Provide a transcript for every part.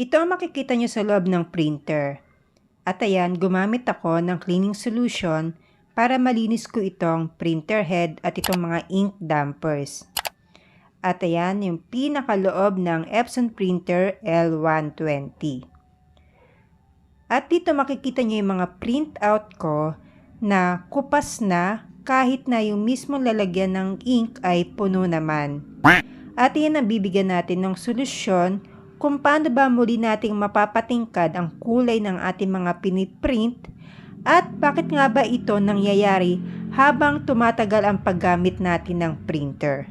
Ito ang makikita nyo sa loob ng printer. At ayan, gumamit ako ng cleaning solution para malinis ko itong printer head at itong mga ink dampers. At ayan, yung pinakaloob ng Epson printer L120. At dito makikita nyo yung mga printout ko na kupas na kahit na yung mismong lalagyan ng ink ay puno naman. At iyan ang bibigyan natin ng solusyon kung paano ba muli nating mapapatingkad ang kulay ng ating mga piniprint at bakit nga ba ito nangyayari habang tumatagal ang paggamit natin ng printer.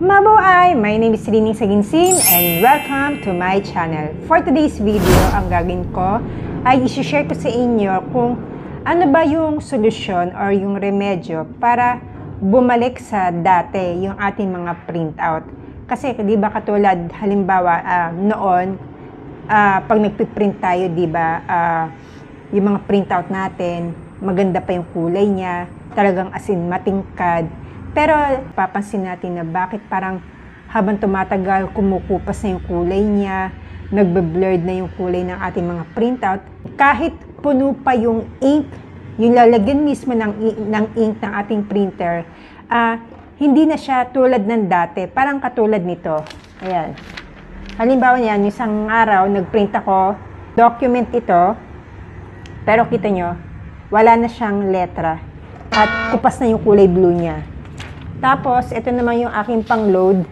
Mabuhay! My name is Rining Saginsin and welcome to my channel. For today's video, ang gagawin ko ay isi-share ko sa inyo kung ano ba yung solusyon or yung remedyo para bumalik sa dati yung ating mga printout. Kasi di ba katulad halimbawa ah, noon ah, pag nagpiprint tayo, di ba, ah, yung mga printout natin, maganda pa yung kulay niya, talagang asin matingkad. Pero papansin natin na bakit parang habang tumatagal, kumukupas na yung kulay niya, nagbe-blurred na yung kulay ng ating mga printout. Kahit puno pa yung ink, yung lalagyan mismo ng, ng ink ng ating printer, ah, hindi na siya tulad ng dati. Parang katulad nito. Ayan. Halimbawa niyan, isang araw, nag-print ako, document ito, pero kita nyo, wala na siyang letra. At kupas na yung kulay blue niya. Tapos, ito naman yung aking pang-load.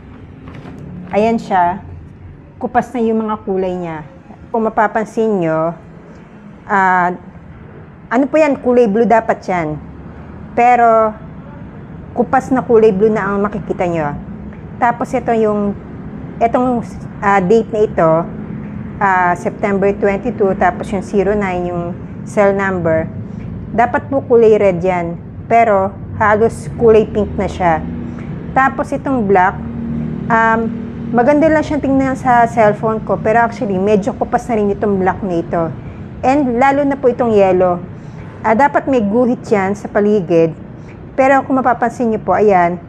Ayan siya. Kupas na yung mga kulay niya. Kung mapapansin nyo, ah, ano po yan, kulay blue dapat yan. Pero, kupas na kulay blue na ang makikita nyo. Tapos, ito yung, itong ah, date na ito, ah, September 22, tapos yung 09, yung cell number, dapat po kulay red yan. Pero, halos kulay pink na siya. Tapos, itong black, um, maganda lang siyang tingnan sa cellphone ko, pero actually, medyo kupas na rin itong black na ito. And lalo na po itong yellow. Ah, dapat may guhit yan sa paligid. Pero kung mapapansin niyo po, ayan,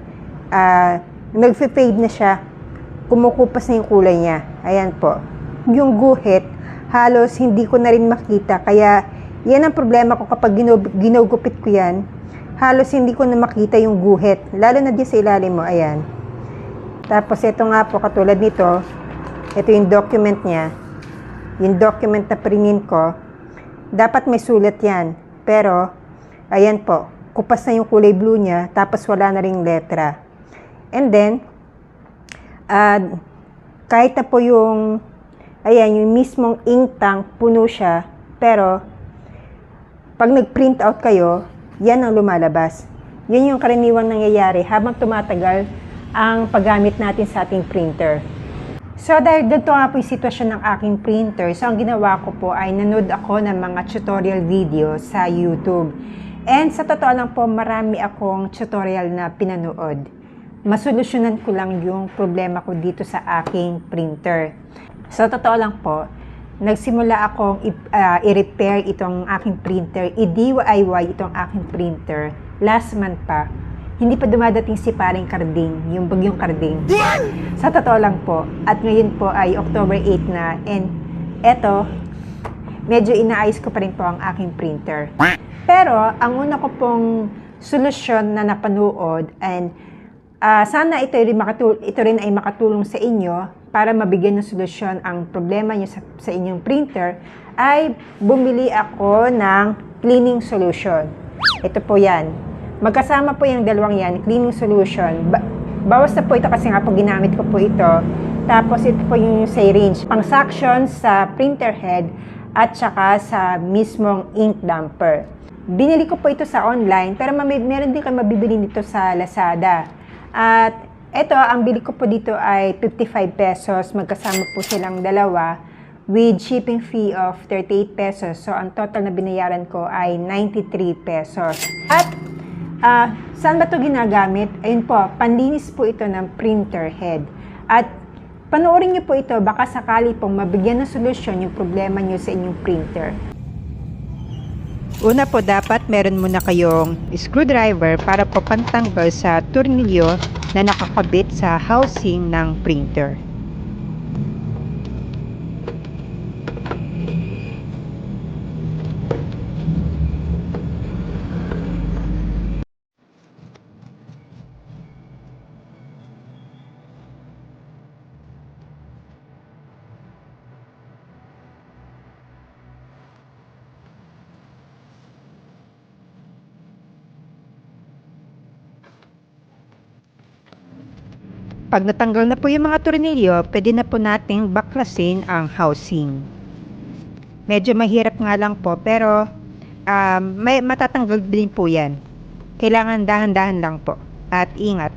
ah, nagfe-fade na siya. Kumukupas na yung kulay niya. Ayan po. Yung guhit, halos hindi ko na rin makita. Kaya, yan ang problema ko kapag ginug- ginugupit ko yan. Halos hindi ko na makita yung guhit. Lalo na di sa ilalim mo. Ayan. Tapos ito nga po, katulad nito, ito yung document niya. Yung document na prinin ko, dapat may sulat yan. Pero, ayan po, kupas na yung kulay blue niya, tapos wala na ring letra. And then, ah, kahit na po yung, ayan, yung mismong ink tank, puno siya, pero, pag nag-print out kayo, yan ang lumalabas. Yan yung karaniwang nangyayari habang tumatagal ang paggamit natin sa ating printer. So dahil ganito nga po yung sitwasyon ng aking printer, so ang ginawa ko po ay nanood ako ng mga tutorial video sa YouTube. And sa totoo lang po, marami akong tutorial na pinanood. Masolusyonan ko lang yung problema ko dito sa aking printer. Sa totoo lang po, nagsimula akong ah, i-repair itong aking printer, i-DIY itong aking printer last month pa. Hindi pa dumadating si paring Carding, yung bagyong Carding. Sa totoo lang po, at ngayon po ay October 8 na, and eto, medyo inaayos ko pa rin po ang aking printer. Pero, ang una ko pong solusyon na napanood, and ah, sana ito rin, makatul- ito rin ay makatulong sa inyo para mabigyan ng solusyon ang problema niyo sa, sa inyong printer, ay bumili ako ng cleaning solution. Ito po yan. Magkasama po yung dalawang yan, cleaning solution. Ba- bawas na po ito kasi nga po ginamit ko po ito. Tapos ito po yung syringe, pang suction sa printer head at saka sa mismong ink damper. Binili ko po ito sa online, pero may, meron din kayo mabibili nito sa Lazada. At ito, ang bili ko po dito ay 55 pesos. Magkasama po silang dalawa with shipping fee of 38 pesos. So, ang total na binayaran ko ay 93 pesos. At Ah, saan ba ito ginagamit? Ayun po, panlinis po ito ng printer head. At Panoorin niyo po ito, baka sakali pong mabigyan ng solusyon yung problema niyo sa inyong printer. Una po dapat meron muna kayong screwdriver para po pantanggal sa tornilyo na nakakabit sa housing ng printer. Pag natanggal na po yung mga tornilyo, pwede na po nating baklasin ang housing. Medyo mahirap nga lang po, pero um, may matatanggal din po yan. Kailangan dahan-dahan lang po at ingat.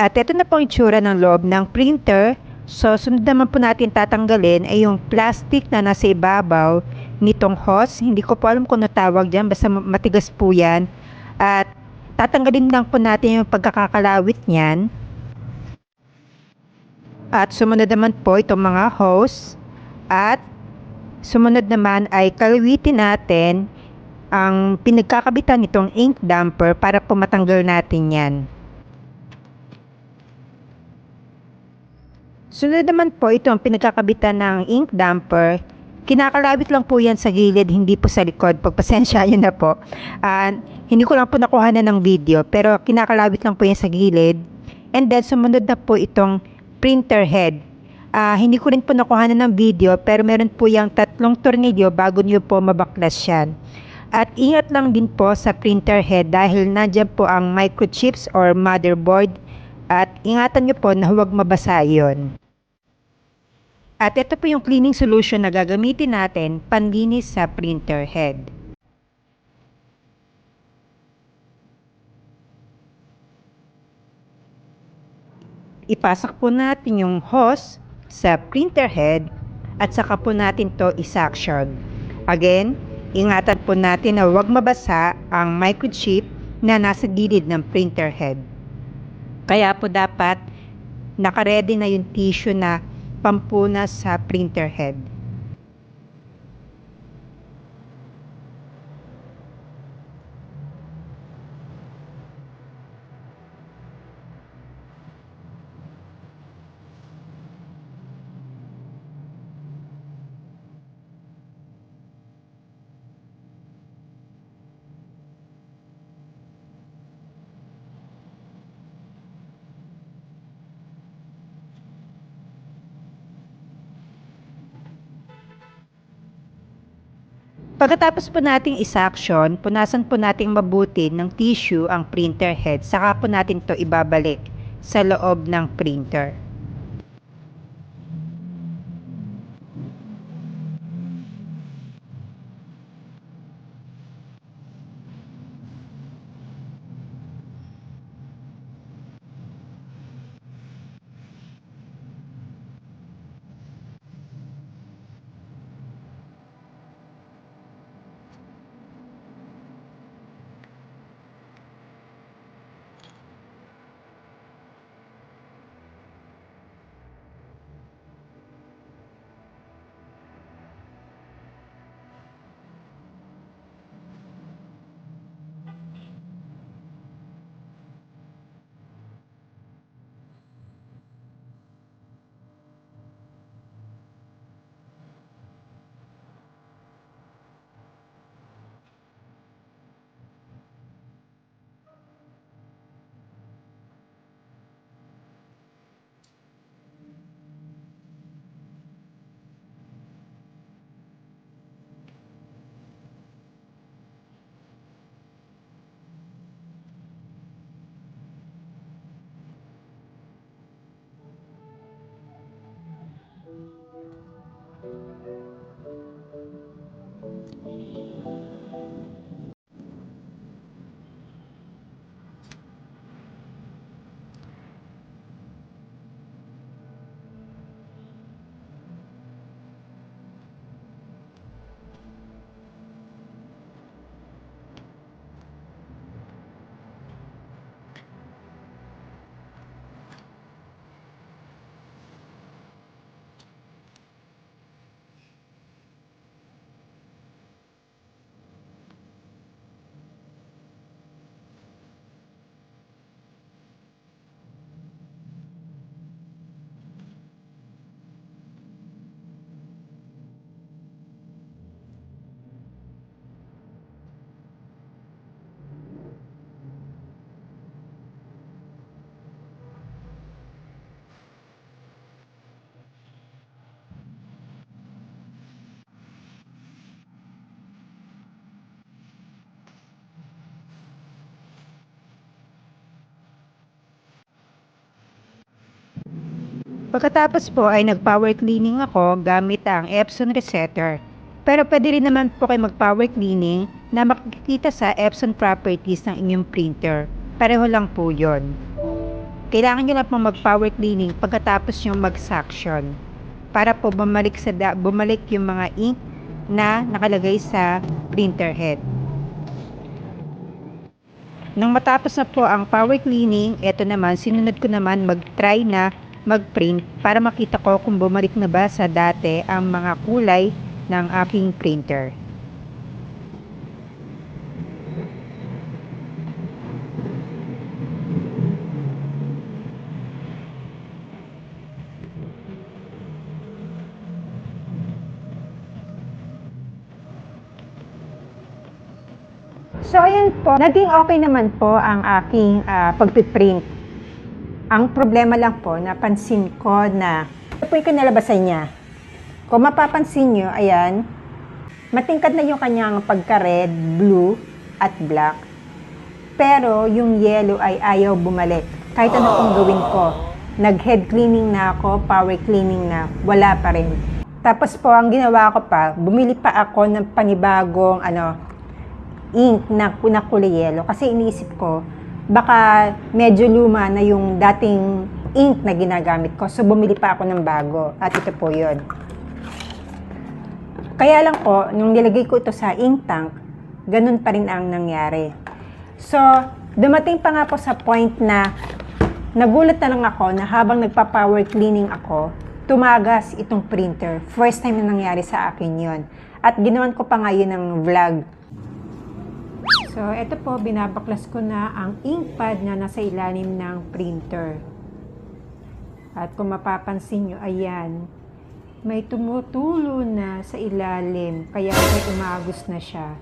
At ito na po ang itsura ng loob ng printer. So, sunod naman po natin tatanggalin ay yung plastic na nasa ibabaw nitong hose. Hindi ko po alam kung ano tawag dyan, basta matigas po yan. At tatanggalin lang po natin yung pagkakakalawit niyan. At sumunod naman po itong mga hose. At sumunod naman ay kalawitin natin ang pinagkakabitan nitong ink damper para po matanggal natin yan. Sunod naman po ito ang pinagkakabitan ng ink damper. Kinakalawit lang po yan sa gilid, hindi po sa likod. Pagpasensya nyo na po. Uh, hindi ko lang po nakuha na ng video, pero kinakalawit lang po yan sa gilid. And then, sumunod na po itong printer head. Uh, hindi ko rin po nakuha na ng video, pero meron po yung tatlong tornilyo bago nyo po mabaklas yan. At ingat lang din po sa printer head dahil nandyan po ang microchips or motherboard. At ingatan nyo po na huwag mabasa yon. At ito po yung cleaning solution na gagamitin natin panlinis sa printer head. Ipasak po natin yung hose sa printer head at saka po natin to isaction. Again, ingatan po natin na huwag mabasa ang microchip na nasa gilid ng printer head. Kaya po dapat nakaredy na yung tissue na pampunas sa printer head. Pagkatapos po nating isaction, punasan po nating mabuti ng tissue ang printer head, saka po natin to ibabalik sa loob ng printer. Pagkatapos po ay nag-power cleaning ako gamit ang Epson Resetter. Pero pwede rin naman po kayo mag-power cleaning na makikita sa Epson properties ng inyong printer. Pareho lang po yon. Kailangan nyo lang po mag-power cleaning pagkatapos yung mag-suction para po bumalik, sa da- bumalik yung mga ink na nakalagay sa printer head. Nang matapos na po ang power cleaning, eto naman, sinunod ko naman mag-try na mag-print para makita ko kung bumalik na ba sa dati ang mga kulay ng aking printer. So, ayan po. Naging okay naman po ang aking ah, pagpiprint. Ang problema lang po, napansin ko na ito po yung kinalabasan niya. Kung mapapansin nyo, ayan, matingkad na yung kanyang pagka-red, blue, at black. Pero yung yellow ay ayaw bumalik. Kahit ano pong gawin ko. Nag-head cleaning na ako, power cleaning na, wala pa rin. Tapos po, ang ginawa ko pa, bumili pa ako ng panibagong ano, ink na, na kulay yellow. Kasi iniisip ko, baka medyo luma na yung dating ink na ginagamit ko. So, bumili pa ako ng bago. At ito po yon. Kaya lang po, nung nilagay ko ito sa ink tank, ganun pa rin ang nangyari. So, dumating pa nga po sa point na nagulat na lang ako na habang nagpa-power cleaning ako, tumagas itong printer. First time na nangyari sa akin yon. At ginawan ko pa nga yun ng vlog. So, ito po, binabaklas ko na ang ink pad na nasa ilalim ng printer. At kung mapapansin nyo, ayan, may tumutulo na sa ilalim, kaya may umagos na siya.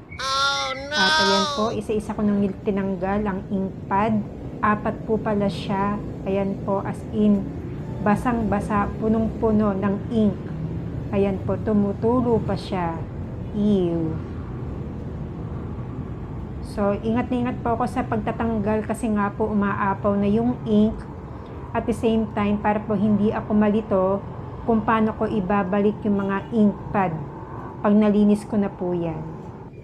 At ayan po, isa-isa ko nang tinanggal ang ink pad. Apat po pala siya. Ayan po, as in, basang-basa, punong-puno ng ink. Ayan po, tumutulo pa siya. Ew. So, ingat na ingat po ako sa pagtatanggal kasi nga po umaapaw na yung ink. At the same time, para po hindi ako malito kung paano ko ibabalik yung mga ink pad pag nalinis ko na po yan.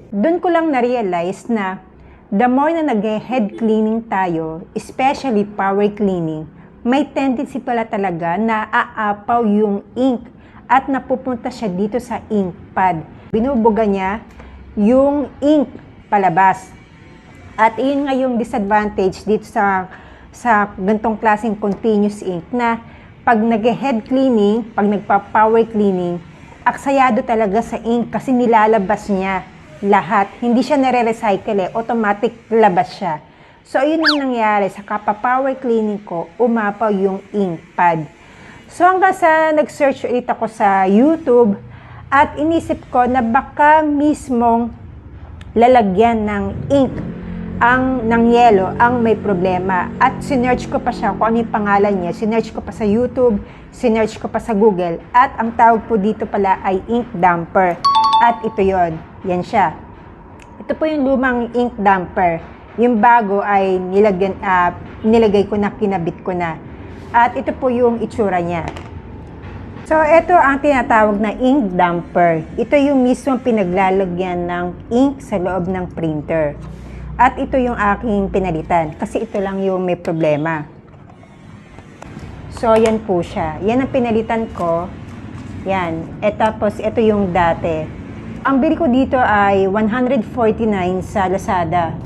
Doon ko lang na-realize na the more na nag-head cleaning tayo, especially power cleaning, may tendency pala talaga na aapaw yung ink at napupunta siya dito sa ink pad. Binubuga niya yung ink palabas. At iyon nga yung disadvantage dito sa sa gantong klaseng continuous ink na pag nag-head cleaning, pag nagpa-power cleaning, aksayado talaga sa ink kasi nilalabas niya lahat. Hindi siya nare-recycle eh, automatic labas siya. So, ayun ang nangyari sa kapa-power cleaning ko, umapaw yung ink pad. So, hanggang sa nag-search ulit ako sa YouTube at inisip ko na baka mismong lalagyan ng ink ang ng yelo ang may problema. At sinearch ko pa siya kung ano yung pangalan niya. Sinearch ko pa sa YouTube, sinearch ko pa sa Google. At ang tawag po dito pala ay ink damper. At ito yon Yan siya. Ito po yung lumang ink damper. Yung bago ay nilagyan, ah, nilagay ko na, kinabit ko na. At ito po yung itsura niya. So, ito ang tinatawag na ink damper. Ito yung mismong pinaglalagyan ng ink sa loob ng printer. At ito yung aking pinalitan kasi ito lang yung may problema. So, yan po siya. Yan ang pinalitan ko. Yan. E tapos, ito yung dati. Ang bili ko dito ay 149 sa Lazada.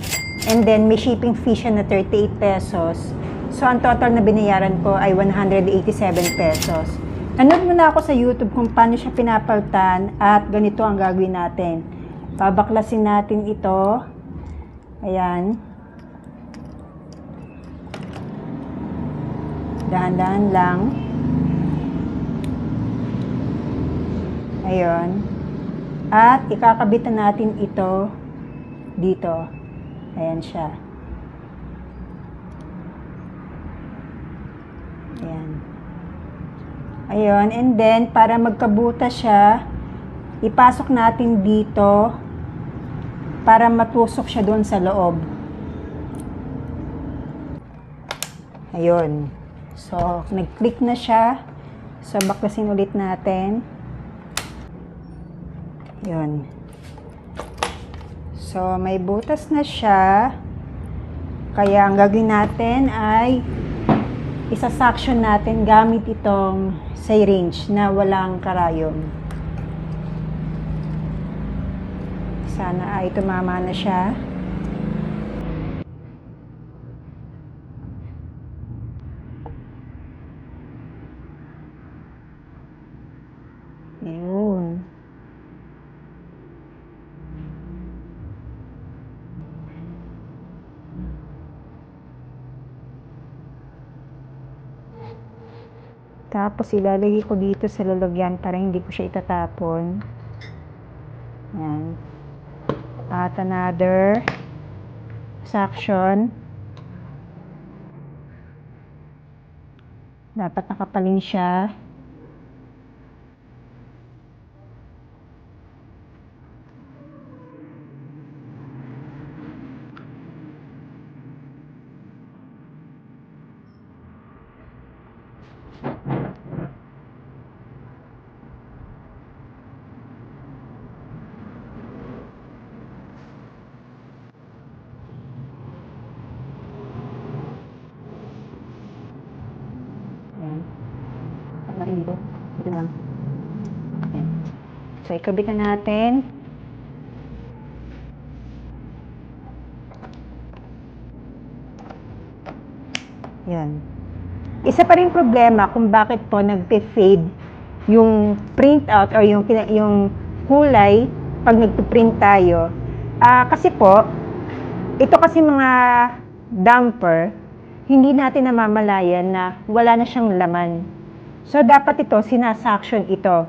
And then, may shipping fee siya na 38 pesos. So, ang total na binayaran ko ay 187 pesos. Nanood muna ako sa YouTube kung paano siya pinapaltan at ganito ang gagawin natin. Babaklasin natin ito. Ayan. Dahan-dahan lang. Ayun. At ikakabitan natin ito dito. Ayan siya. Ayan. Ayun. And then, para magkabuta siya, ipasok natin dito para matusok siya doon sa loob. Ayun. So, nag-click na siya. So, baklasin ulit natin. Yun. So, may butas na siya. Kaya, ang gagawin natin ay isa-suction natin gamit itong syringe na walang karayom. Sana ay tumama na siya. Yun. Tapos ilalagay ko dito sa lalagyan para hindi ko siya itatapon. Yan. At another suction. Dapat nakapalin siya. Ayan. Ang laki dito. Ito lang. Ayan. So, ikabit na natin. Yan. Isa pa rin problema kung bakit po nagpe-fade yung printout or yung, yung kulay pag nagpe-print tayo. Ah, kasi po, ito kasi mga damper, hindi natin namamalayan na wala na siyang laman. So, dapat ito, sinasuction ito.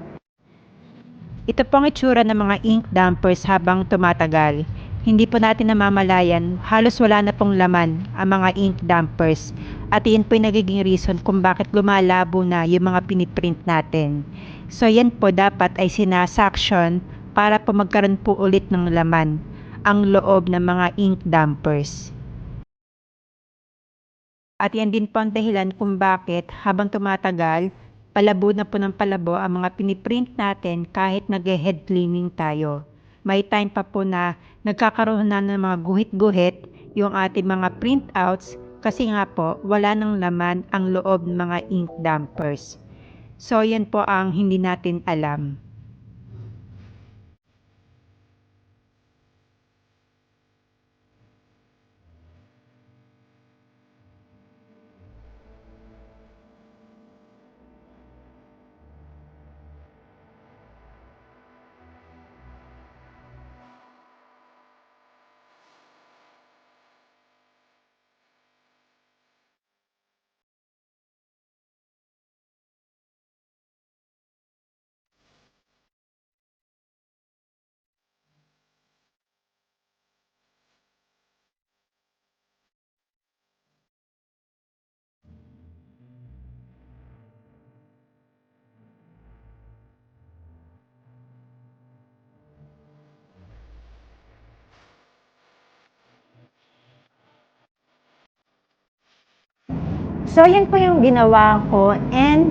Ito pong itsura ng mga ink dampers habang tumatagal. Hindi po natin namamalayan, halos wala na pong laman ang mga ink dampers. At yun po yung nagiging reason kung bakit lumalabo na yung mga piniprint natin. So yan po dapat ay sinasuction para po magkaroon po ulit ng laman ang loob ng mga ink dampers. At yan din po ang dahilan kung bakit habang tumatagal, palabo na po ng palabo ang mga piniprint natin kahit nag-head cleaning tayo. May time pa po na nagkakaroon na ng mga guhit-guhit yung ating mga printouts kasi nga po wala nang laman ang loob ng mga ink dampers. So yan po ang hindi natin alam. So, yan po yung ginawa ko and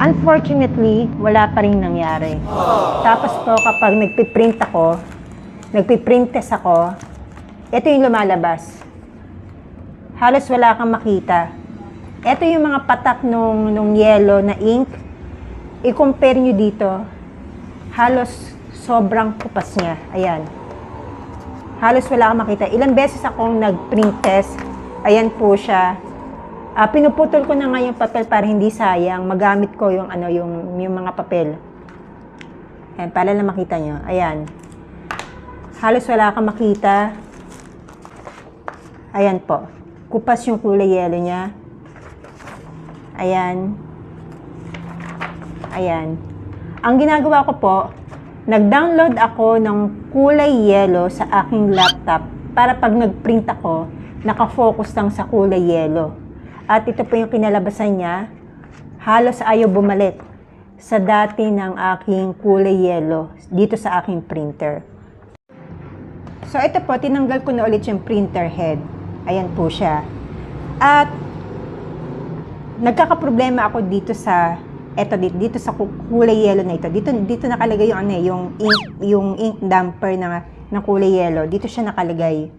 unfortunately, wala pa rin nangyari. Tapos po, kapag nagpiprint ako, nagpiprint test ako, ito yung lumalabas. Halos wala kang makita. Ito yung mga patak nung, nung yellow na ink. I-compare nyo dito. Halos sobrang kupas niya. Ayan. Halos wala kang makita. Ilang beses akong nag-print test. Ayan po siya. Ah, pinuputol ko na nga yung papel para hindi sayang. Magamit ko yung ano yung yung mga papel. Ayan, para lang makita nyo. Ayan. Halos wala kang makita. Ayan po. Kupas yung kulay yellow niya. Ayan. Ayan. Ang ginagawa ko po, nag-download ako ng kulay yellow sa aking laptop para pag nag-print ako, nakafocus lang sa kulay yellow. At ito po yung kinalabasan niya. Halos ayaw bumalik sa dati ng aking kulay yellow dito sa aking printer. So ito po, tinanggal ko na ulit yung printer head. Ayan po siya. At nagkakaproblema ako dito sa eto dito, dito sa ku- kulay yellow na ito. Dito dito nakalagay yung ano eh, yung ink yung ink damper na ng kulay yellow. Dito siya nakalagay.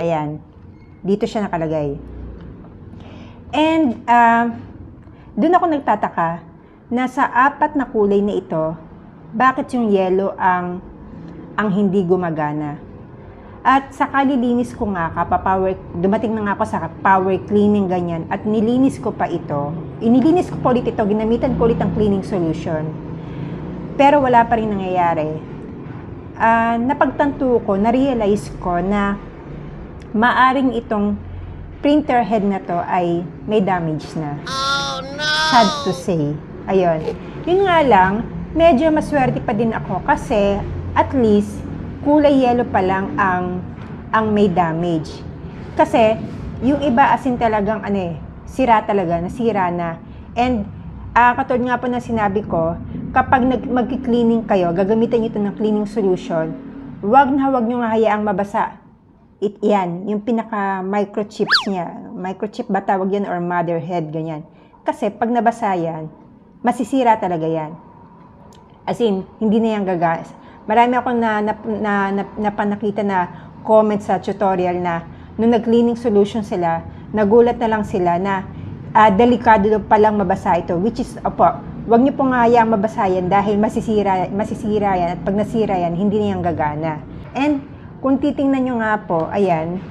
Ayan. Dito siya nakalagay. And uh, doon ako nagtataka na sa apat na kulay na ito, bakit yung yellow ang ang hindi gumagana? At sa kalilinis ko nga, kapapower, dumating na nga ako sa power cleaning ganyan, at nilinis ko pa ito. Inilinis ko po ulit ito, ginamitan ko ulit ang cleaning solution. Pero wala pa rin nangyayari. Ah, napagtanto ko, na-realize ko na maaring itong printer head na to ay may damage na. Sad to say. Ayun. Yun nga lang, medyo maswerte pa din ako kasi at least kulay yellow pa lang ang ang may damage. Kasi yung iba asin talagang ano eh, sira talaga, nasira na. And ah katulad nga po na sinabi ko, kapag nag magki-cleaning kayo, gagamitan niyo ito ng cleaning solution, wag na wag niyo nga hayaang mabasa. It, yan, yung pinaka microchips niya. Microchip ba tawag yan or mother head, ganyan. Kasi pag nabasa yan, masisira talaga yan. As in, hindi na yan gagas. Marami akong na, na, na, na, napanakita na comment sa tutorial na nung nag-cleaning solution sila, nagulat na lang sila na ah, delikado palang mabasa ito. Which is, opo, wag niyo pong hayaang mabasa yan dahil masisira, masisira yan at pag nasira yan, hindi na yan gagana. And kung titingnan nyo nga po, ayan,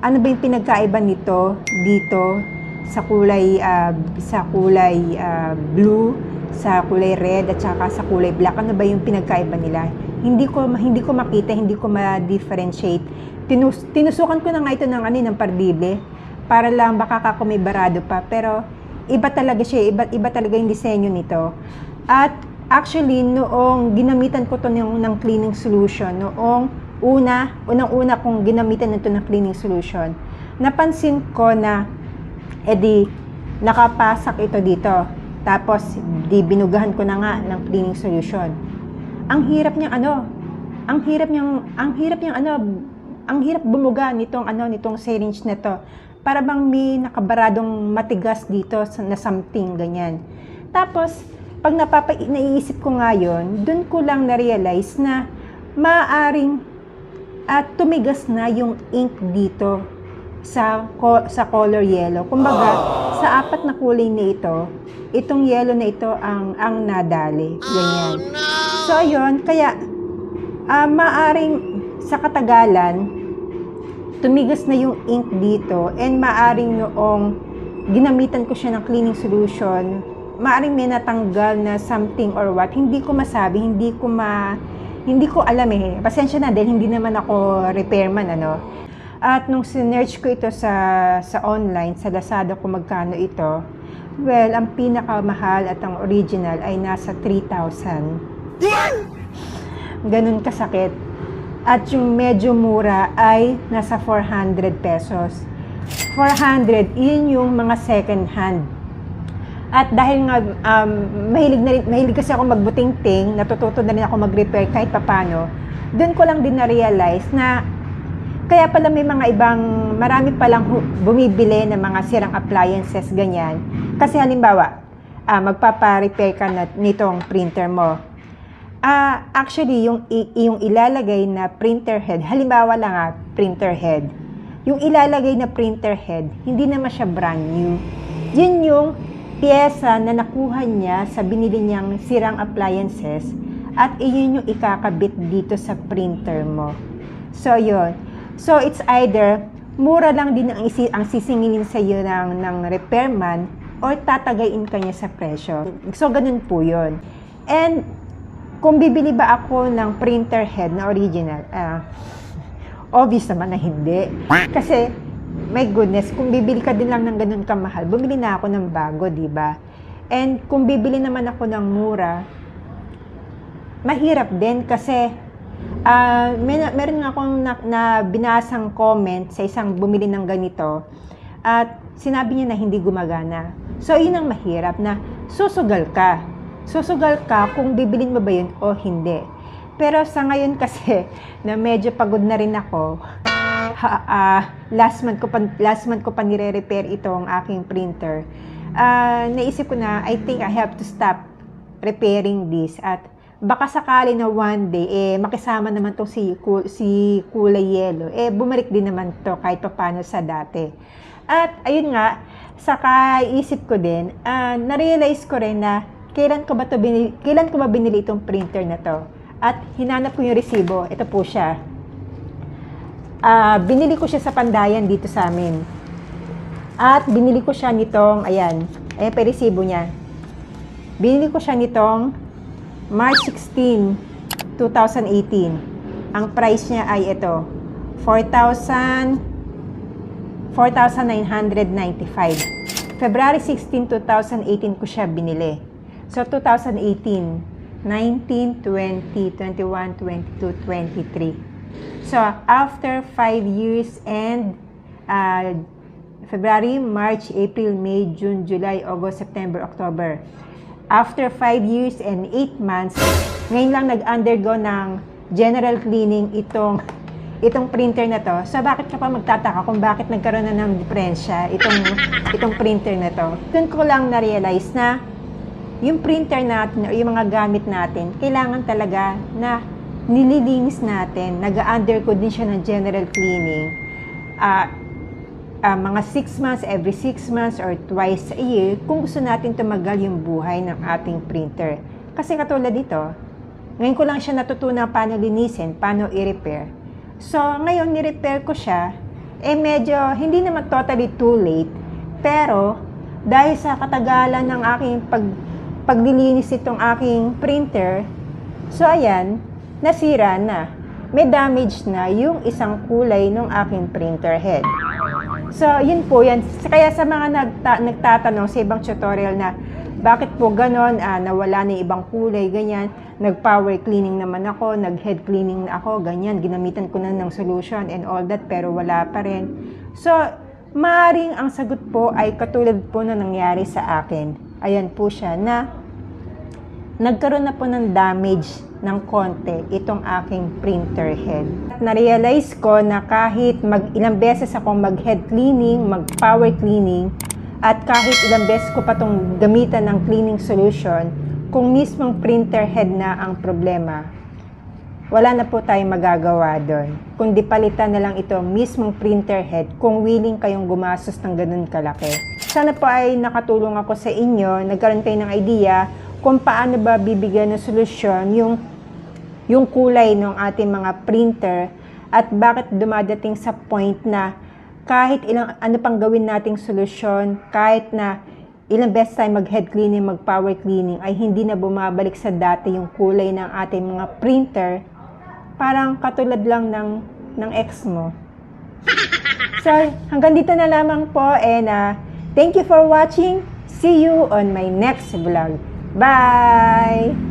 ano ba yung pinagkaiba nito dito sa kulay ah, sa kulay ah, blue, sa kulay red at saka sa kulay black? Ano ba yung pinagkaiba nila? Hindi ko hindi ko makita, hindi ko ma-differentiate. Tinus, tinusukan ko na nga ito ng ano ng parbible para lang baka kako may barado pa pero iba talaga siya, iba iba talaga yung disenyo nito. At actually noong ginamitan ko to ng, ng cleaning solution, noong una, unang-una kong ginamitan nito ng cleaning solution, napansin ko na edi nakapasak ito dito. Tapos di binugahan ko na nga ng cleaning solution. Ang hirap niyang ano, ang hirap niyang ang hirap niyang ano, ang hirap bumuga nitong ano nitong syringe na to. Para bang may nakabaradong matigas dito na something ganyan. Tapos pag napapa naiisip ko nga yun, dun ko lang na-realize na maaring at tumigas na yung ink dito sa sa color yellow. Kumbaga, sa apat na kulay na ito, itong yellow na ito ang ang nadali. Ganyan. So ayun, kaya ah, maaring sa katagalan tumigas na yung ink dito and maaring noong ginamitan ko siya ng cleaning solution, maaring may natanggal na something or what, hindi ko masabi, hindi ko ma hindi ko alam eh. Pasensya na dahil hindi naman ako repairman ano. At nung sinearch ko ito sa sa online, sa Lazada kung magkano ito, well, ang pinakamahal at ang original ay nasa 3,000. Ganun kasakit. At yung medyo mura ay nasa 400 pesos. 400, yun yung mga second hand. At dahil nga um, mahilig na mahilig kasi ako magbuting-ting, natututo na rin ako mag-repair kahit papano, doon ko lang din na-realize na kaya pala may mga ibang, marami palang bumibili ng mga sirang appliances, ganyan. Kasi halimbawa, ah, magpapa-repair ka na, nitong printer mo. Ah, actually, yung, yung ilalagay na printer head, halimbawa lang ah, printer head, yung ilalagay na printer head, hindi naman siya brand new. Yun yung pyesa na nakuha niya sa binili niyang sirang appliances at iyon yung ikakabit dito sa printer mo. So, yun. So, it's either mura lang din ang, isi, ang sisingilin sa iyo ng, ng repairman or tatagayin ka niya sa presyo. So, ganun po yun. And, kung bibili ba ako ng printer head na original, ah, obvious naman na hindi. Kasi, my goodness, kung bibili ka din lang ng ganun kamahal, bumili na ako ng bago, di ba? And kung bibili naman ako ng mura, mahirap din kasi ah may, meron nga akong na, na binasang comment sa isang bumili ng ganito at sinabi niya na hindi gumagana. So, yun ang mahirap na susugal ka. Susugal ka kung bibilin mo ba yun o hindi. Pero sa ngayon kasi, na medyo pagod na rin ako, ha, ah, last month ko pa, last month ko pa nire-repair itong aking printer. ah, naisip ko na, I think I have to stop repairing this at baka sakali na one day, eh, makisama naman to si, si kulay yellow. Eh, bumalik din naman to kahit paano sa dati. At, ayun nga, sa kaisip ko din, ah, na-realize ko rin na kailan ko ba to binili, kailan ko ba binili itong printer na to? At hinanap ko yung resibo. Ito po siya. Ah, binili ko siya sa Pandayan dito sa amin. At binili ko siya nitong, ayan, ayan yung resibo niya. Binili ko siya nitong March 16, 2018. Ang price niya ay ito, 4,000 4,995. February 16, 2018 ko siya binili. So, 2018, 19, 20, 21, 22, 23. So, after 5 years and uh, February, March, April, May, June, July, August, September, October. After 5 years and 8 months, ngayon lang nag-undergo ng general cleaning itong itong printer na to. So, bakit ka pa magtataka kung bakit nagkaroon na ng diferensya itong, itong printer na to? Doon ko lang na-realize na yung printer natin, o yung mga gamit natin, kailangan talaga na nililinis natin. Nag-undergo din siya ng general cleaning. Ah, ah, mga 6 months, every 6 months, or twice a year, kung gusto natin tumagal yung buhay ng ating printer. Kasi katulad dito, ngayon ko lang siya natutunan paano linisin, paano i-repair. So, ngayon, ni-repair ko siya. Eh, medyo, hindi naman totally too late. Pero, dahil sa katagalan ng aking pag, paglilinis itong aking printer, so ayan, nasira na. May damage na yung isang kulay ng aking printer head. So, yun po yan. Kaya sa mga nagta- nagtatanong sa ibang tutorial na bakit po ganon, ah, nawala na ibang kulay, ganyan, nag-power cleaning naman ako, nag-head cleaning na ako, ganyan, ginamitan ko na ng solution and all that, pero wala pa rin. So, maaring ang sagot po ay katulad po na nangyari sa akin. Ayan po siya na nagkaroon na po ng damage ng konti itong aking printer head. At na-realize ko na kahit mag ilang beses akong mag-head cleaning, mag-power cleaning, at kahit ilang beses ko pa itong gamitan ng cleaning solution, kung mismong printer head na ang problema, wala na po tayong magagawa doon. Kundi palitan na lang ito mismong printer head kung willing kayong gumastos ng ganun kalaki. Sana po ay nakatulong ako sa inyo, nagkaroon kayo ng idea kung paano ba bibigyan ng solusyon yung, yung kulay ng ating mga printer at bakit dumadating sa point na kahit ilang ano pang gawin nating solusyon, kahit na ilang beses tayo mag-head cleaning, mag-power cleaning, ay hindi na bumabalik sa dati yung kulay ng ating mga printer, parang katulad lang ng, ng ex mo. So, hanggang dito na lamang po and uh, thank you for watching. See you on my next vlog. Bye!